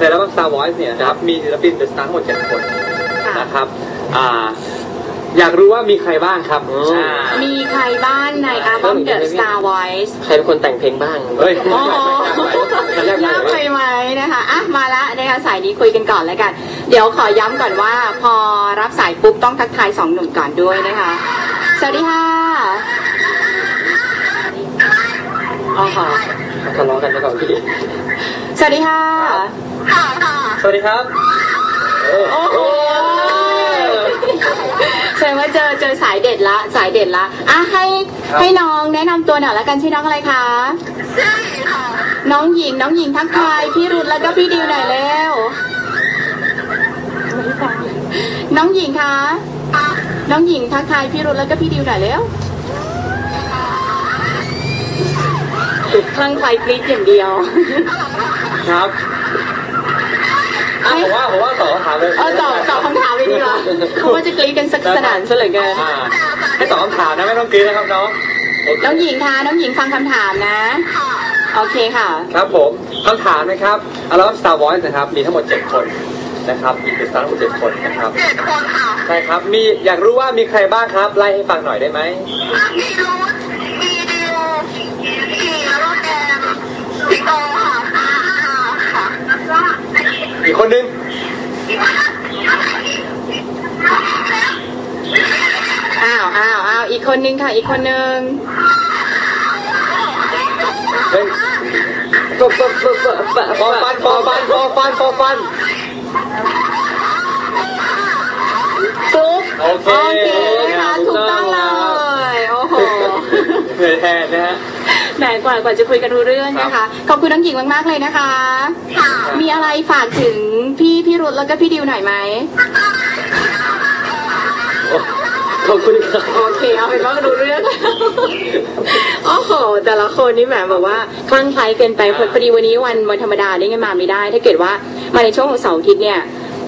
ในอัลบั้ม Star Voice เนี่ยนะครับมีศิลปินเดอะสตาร์ทั้งหมด7คนค่ะ นะครับอ่าอยากรู้ว่ามีใครบ้างครับอืมอ่ามีใครบ้างในอัลบั้ม The Star Voice ใครเป็นคนแต่งเพลงบ้าง เฮ้ยโอ้โหยากไปยากไปไหมนะคะอะมาละนะคะสายนี้คุยกันก่อนแล้วกัน เดี๋ยวขอย้ำก่อนว่า พอรับสายปุ๊บต้องทักทายสองหนุ่มก่อนด้วยนะคะ สวัสดีค่ะอ๋อค่ะ ทะเลาะกันมาก่อนพี่ สวัสดีค่ะ สวัสดีครับ โอ้โหแสดงว่าเจอเจอสายเด็ดละ สายเด็ดละอะให้ครับ ให้น้องแนะนำตัวหน่อยละกันชื่อน้องอะไรคะ น้องหญิงน้องหญิงทักทายพี่รุธแล้วก็พี่ดิวหน่อยเร็วน้องหญิงคะน้องหญิงทักทายพี่รุธแล้วก็พี่ดิวหน่อยเร็วคลั่งไคล้กรี๊ดอย่างเดียว ครับ อะผมว่าผมว่าตอบคำถามเลยเออตอบตอบคำถามเลยดีกว่าเขาว่าจะกรี๊ดกันสักสนานซะเหลือเกินอ่าให้ตอบคำถามนะไม่ต้องกรี๊ดนะครับน้องโอเคน้องหญิงคะน้องหญิงฟังคำถามนะ โอเคค่ะ ครับผมคำถามนะครับอัลบั้ม Star Voice นะครับ มีทั้งหมด 7 คนนะครับมีเป็นสตาร์ทั้งหมด7คนนะครับเจ็ดคนค่ะ ใช่ครับมีอยากรู้ว่ามีใครบ้างครับไล่ให้ฟังหน่อยได้ไหมมีรูทมีดิวขี่แล้วก็แกมสิงโตค่ะค่ะแล้วก็ อีกคนนึงอ้าวอ้าวอ้าวอีกคนนึงค่ะ อีกคนนึงเฮ้ยฟอฟันฟอฟันฟอฟันฟอฟันฟอฟันฟอฟันฟลุ๊กโอเคนะคะถูกต้องเลย โอ้โหเหนื่อยแทนนะฮะ แหมกว่ากว่าจะคุยกันรู้เรื่องนะคะ ขอบคุณน้องหญิงมากๆเลยนะคะ มีอะไรฝากถึงพี่พี่รุธแล้วก็พี่ดิวหน่อยไหม ขอบคุณครับ โอเค เอาเป็นว่ารู้เรื่อง โอ้โห แต่ละคนนี่แหมแบบว่าคลั่งไคล้เกินไปพอพอดีวันนี้วันวันธรรมดานี่ไงมาไม่ได้ ถ้าเกิดว่ามาในช่วงของเสาร์อาทิตย์เนี่ย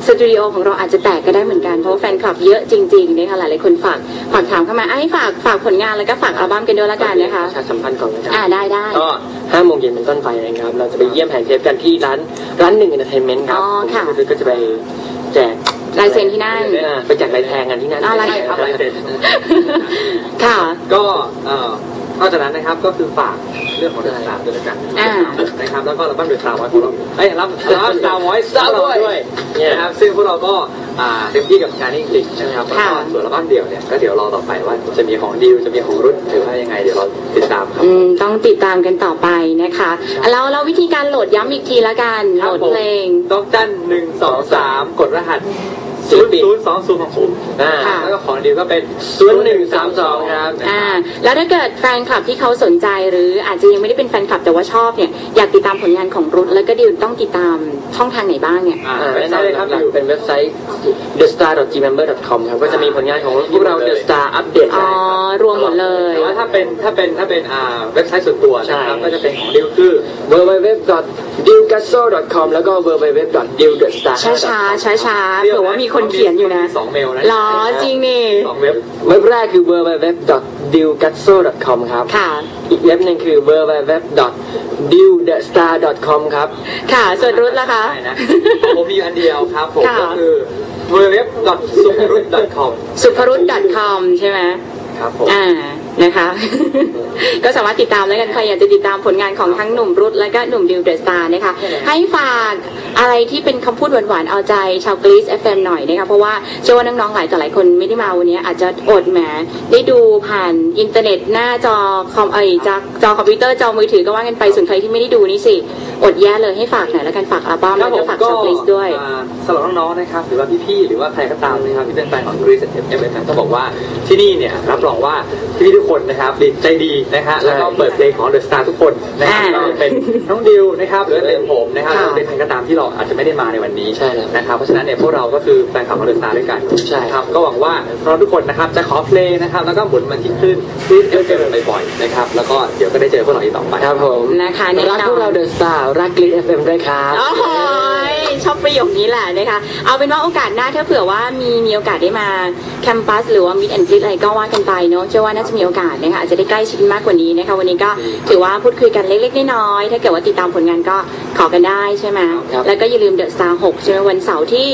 สตูดิโอของเราอาจจะแตกก็ได้เหมือนกัน เพราะว่าแฟนคลับเยอะจริงๆนะคะหลายๆคนฝากฝากถามเข้ามาไอ้ยฝากฝากผลงานแล้วก็ฝากอัลบั้มกันด้วยละกันนะคะประชาสัมพันธ์ก่อนนะคอ่ารับได้ได้ ก็ห้าโมงเย็นเป็นต้นไปนะครับ เราจะไปเยี่ยมแผงเทปกันที่ร้านร้านหนึ่งเอนเตอร์เทนเมนต์ครับอ๋อค่ะผมก็จะไปแจกลายเซ็นที่นั่นอ่าไปแจกลายแทงกันที่นั่นอ๋อลายครับลายเซ็น ค่ะ ก็เอ่อ นอกจากนั้นนะครับก็คือฝากเรื่องของเดือนสามด้วยละกันอ่านะครับแล้วก็รับบ้านเดือนสามไว้ของเราเอ้ยรับรับสามไว้สามด้วยนะครับซึ่งพวกเราก็อ่าเต็มที่กับงานนี้จริงๆนะครับแล้วก็ค่ะส่วนรับบ้านเดี่ยวเนี่ยก็เดี๋ยวรอต่อไปว่าจะมีของดิวจะมีของรุ่นหรือว่ายังไงเดี๋ยวเราติดตามครับอืมต้องติดตามกันต่อไปนะคะแล้วแล้ววิธีการโหลดย้ำอีกทีละกันโหลดเพลงต้องจันหนึ่งสองสามกดรหัส ศิศูลนย์ปินศูนย์สองศูนย์ของผมอ่าค่ะแล้วก็ของดิวก็เป็นศูนย์หนึ่งสามสองครับอ่าแล้วถ้าเกิดแฟนคลับที่เขาสนใจหรืออาจจะยังไม่ได้เป็นแฟนคลับแต่ว่าชอบเนี่ยอยากติดตามผลงานของรุทแล้วก็ดิวต้องติดตามช่องทางไหนบ้างเนี่ยอ่าอ่าเว็บแนะไซต์เลยครับนำหลักดิวๆเป็นเว็บไซต์ thestar.gmember.com ครับก็จะมีผลงานของพวกเรา The Star อัปเดตอ๋อได้ครับรวมหมดเลยแต่ว่าถ้าเป็นถ้าเป็นถ้าเป็นอ่าเว็บไซต์ส่วนตัวนะครับใช่ก็จะเป็นของดิวคือ www.dillgasso.com แล้วก็ www.dillthestar ช้าช้าช้าช้าๆเผื่อว่ามีคนเขียนอยู่นะสองเมลนะหรอจริงนี่สองเว็บเว็บแรกคือ www.dillgasso.com ครับ ค่ะ อีกเว็บหนึ่งคือ www.dillthestar.com ครับ ค่ะ ส่วนรุทล่ะคะใช่นะผมมีอยู่อันเดียวครับ ผมค่ะก็คือ www.suprut.com สุภรุต .com ใช่ไหมครับผมอ่านะคะ ก็สามารถติดตามแล้วกันใครอยากจะติดตามผลงานของทั้งหนุ่มรุทและก็หนุ่มดิวเดอะสตาร์นะคะ ให้ฝาก อะไรที่เป็นคำพูดหวานๆเอาใจชาวกรีซ FM หน่อยนะคะเพราะว่าเชื่อว่าน้องๆหลายต่อหลายคนไม่ได้มาวันนี้อาจจะอดแหมได้ดูผ่านอินเทอร์เน็ตหน้าจอคอมเอยจอจอคอมพิวเตอร์จอมือถือก็ว่ากันไปส่วนใครที่ไม่ได้ดูนี่สิอดแย่เลยให้ฝากหน่อยแล้วกันฝากอัลบั้มครัแล้บวผก็มฝากก็ชาวกรีซด้วยอ่าสำหรับน้องๆนะครับหรือว่าพี่ๆหรือว่าใครก็ตามนะครับที่เป็นแฟนของ Greece FM ต้องบอกว่าที่นี่เนี่ยรับรองว่าพี่ๆทุกคนนะครับดีใจดีนะฮะแล้วก็เปิดเพลงของ The Star ทุกคนนะครับอ่าก็เป็นน้องดิวนะครับหรือว่าเป็นผมนะครับหค่ะรือว่าเป็นใครก็ตามที่เราอาจจะไม่ได้มาในวันนี้ใช่แล้วนะครับเพราะฉะนั้นเนี่ยพวกเราก็คือแฟนคลับของ The Star ด้วยกันใช่ครับก็หวังว่าเราทุกคนนะครับจะขอเพลงนะครับแล้วก็หมุนมาที่คลื่นคลื่น FM บ่อยๆนะครับแล้วก็เดี๋ยวก็ได้เจอพวกเราอีกต่อไปครับผมนะคะแน่นอนรักพวกเรา The Star รักกรีด FM ด้วยครับโอ้โหชอบประโยคนี้แหละนะคะเอาเป็นว่าโอกาสหน้าถ้าเผื่อว่ามีมีโอกาสได้มาแคมปัสหรือว่ามิดแอนด์กริอะไรก็ว่ากันไปเนาะเชื่อว่าน่าจะมีโอกาสนะคะอาจจะได้ใกล้ชิดมากกว่านี้นะคะวันนี้ก็ถือว่าพูดคุยกันเล็กๆน้อยๆถ้าเกิดว่าติดตามผลงานก็ข ออกันได้ใช่ไหมครับ แล้วก็อย่าลืมเดอะสตาร์หกใช่ไหมวันเสาร์ที่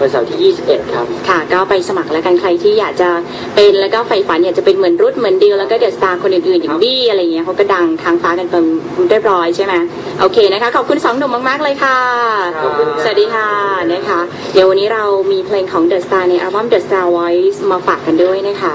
วันเสาร์ที่ 21 ครับ ค่ะก็ไปสมัครแล้วกันใครที่อยากจะเป็นแล้วก็ใฝ่ฝันอยากจะเป็นเหมือนรุ่เหมือนดิวแล้วก็เดอะสตาร์คนอื่นๆอย่างบี้อะไรอย่างเงี้ยเขาก็ดังทางฟ้ากันเป็นเรียบร้อยใช่ไหมโอเคนะคะขอบคุณสองหนุ่มมากๆเลยค่ะ ขอบคุณครับ สวัสดีค่ะนะคะ เดี๋ยววันนี้เรามีเพลงของเดอะสตาร์ในอัลบั้ม The Star Voice มาฝากกันด้วยนะคะ